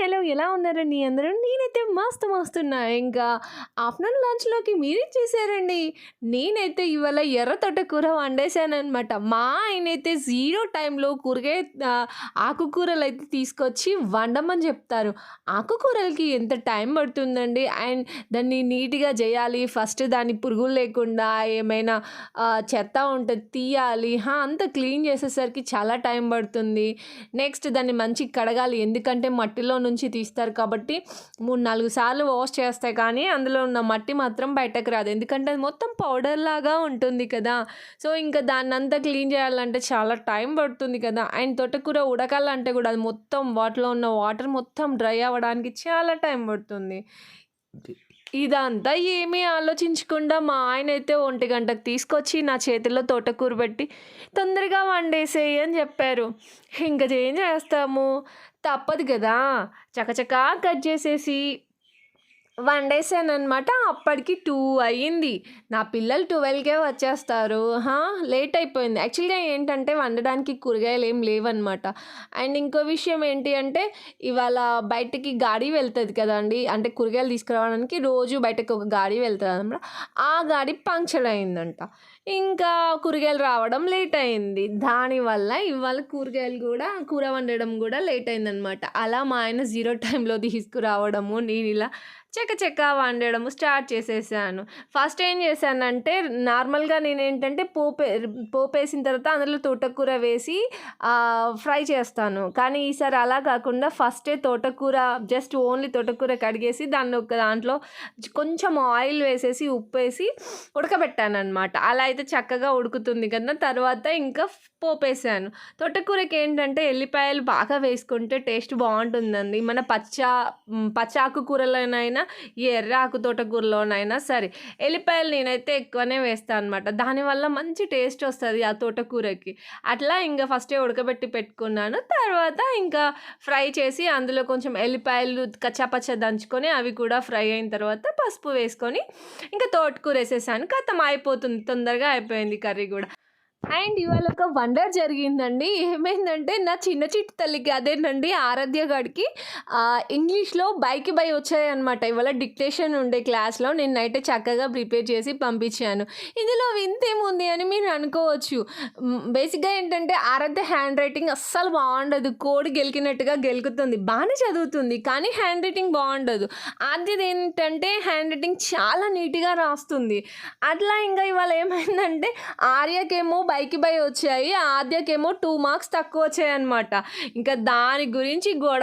Hello ఎలా ఉన్నారండి అందరూ? నేనైతే మస్తు మస్తున్నా. ఇంకా ఆఫ్టర్నూన్ లంచ్లోకి మీరేం చేశారండి? నేనైతే ఇవాళ ఎర్ర కూర వండేశానమాట మా ఆయన అయితే జీరో టైంలో కూరగాయ ఆకుకూరలు అయితే తీసుకొచ్చి వండమని చెప్తారు. ఆకుకూరలకి ఎంత టైం పడుతుందండి? అండ్ దాన్ని నీట్గా చేయాలి. ఫస్ట్ దాన్ని పురుగులు లేకుండా ఏమైనా చెత్త ఉంటే తీయాలి. అంత క్లీన్ చేసేసరికి చాలా టైం పడుతుంది. నెక్స్ట్ దాన్ని మంచి కడగాలి. ఎందుకంటే మట్టిలో నుంచి తీస్తారు కాబట్టి మూడు నాలుగు సార్లు వాష్ చేస్తే కానీ అందులో ఉన్న మట్టి మాత్రం బయటకు రాదు. ఎందుకంటే అది మొత్తం పౌడర్ లాగా ఉంటుంది కదా. సో ఇంకా దాన్ని అంతా క్లీన్ చేయాలంటే చాలా టైం పడుతుంది కదా. అండ్ తోటకూర ఉడకాలంటే కూడా అది మొత్తం వాటిలో ఉన్న వాటర్ మొత్తం డ్రై అవ్వడానికి చాలా టైం పడుతుంది. ఇదంతా ఏమీ ఆలోచించకుండా మా ఆయన అయితే ఒంటి గంటకు తీసుకొచ్చి నా చేతిలో తోటకూర పెట్టి తొందరగా వండేసేయి అని చెప్పారు. ఇంకా ఏం చేస్తాము? తప్పదు కదా. చకచకా కట్ చేసేసి వండేసాను అనమాట అప్పటికి టూ అయ్యింది. నా పిల్లలు ట్వెల్వ్కే వచ్చేస్తారు. లేట్ అయిపోయింది. యాక్చువల్గా ఏంటంటే వండడానికి కూరగాయలు ఏం లేవన్నమాట. అండ్ ఇంకో విషయం ఏంటి అంటే ఇవాళ బయటకి గాడి వెళ్తుంది కదండి. అంటే కూరగాయలు తీసుకురావడానికి రోజు బయటకు ఒక గాడి వెళ్తుంది అనమాట ఆ గాడి పంక్చర్ అయిందంట ఇంకా కూరగాయలు రావడం లేట్ అయింది దానివల్ల ఇవాళ కూరగాయలు కూడా కూర వండడం కూడా లేట్ అయిందనమాట అలా మా ఆయన జీరో టైంలో తీసుకురావడము నేను ఇలా చెక్క చెక్క వండడము స్టార్ట్ చేసేసాను. ఫస్ట్ ఏం చేశానంటే నార్మల్గా నేను ఏంటంటే పోపే పోపేసిన తర్వాత అందులో తోటకూర వేసి ఫ్రై చేస్తాను. కానీ ఈసారి అలా కాకుండా ఫస్టే తోటకూర జస్ట్ ఓన్లీ తోటకూర కడిగేసి దాన్ని ఒక దాంట్లో కొంచెం ఆయిల్ వేసేసి ఉప్పు వేసి ఉడకబెట్టాను అనమాట అలా అయితే చక్కగా ఉడుకుతుంది కదా! తర్వాత ఇంకా పోపేసాను. తోటకూరకి ఏంటంటే ఎల్లిపాయలు బాగా వేసుకుంటే టేస్ట్ బాగుంటుందండి. మన పచ్చ పచ్చాకు పచ్చ ఆకుకూరలోనైనా ఈ ఎర్ర ఆకు తోటకూరలోనైనా సరే. ఎల్లిపాయలు నేనైతే ఎక్కువనే వేస్తాను అనమాట దానివల్ల మంచి టేస్ట్ వస్తుంది ఆ తోటకూరకి అట్లా ఇంకా ఫస్టే ఉడకబెట్టి పెట్టుకున్నాను. తర్వాత ఇంకా ఫ్రై చేసి అందులో కొంచెం ఎల్లిపాయలు కచ్చాపచ్చ దంచుకొని అవి కూడా ఫ్రై అయిన తర్వాత పసుపు వేసుకొని ఇంకా తోటకూర వేసేసాను. కథం అయిపోతుంది తొందరగా అయిపోయింది కర్రీ కూడా. అండ్ ఇవాళ ఒక వండర్ జరిగిందండి. ఏమైందంటే నా చిన్న చిట్టి తల్లికి అదేనండి ఆరాధ్య గారికి ఇంగ్లీష్లో బైక్ బై వచ్చాయన్నమాట. ఇవాళ డిక్టేషన్ ఉండే క్లాస్లో నేను నైట్ చక్కగా ప్రిపేర్ చేసి పంపించాను. ఇందులో వింతేముంది అని మీరు అనుకోవచ్చు. బేసిక్గా ఏంటంటే ఆరాధ్య హ్యాండ్ రైటింగ్ అస్సలు బాగుండదు. కోడి గెలికినట్టుగా గెలుకుతుంది. బాగానే చదువుతుంది కానీ హ్యాండ్ రైటింగ్ బాగుండదు. ఆద్యది ఏంటంటే హ్యాండ్ రైటింగ్ చాలా నీట్గా రాస్తుంది. అట్లా ఇంకా ఇవాళ ఏమైందంటే ఆర్యకేమో బైకి బై వచ్చాయి. ఆద్యకేమో టూ మార్క్స్ తక్కువ వచ్చాయి అనమాట ఇంకా దాని గురించి గొడవ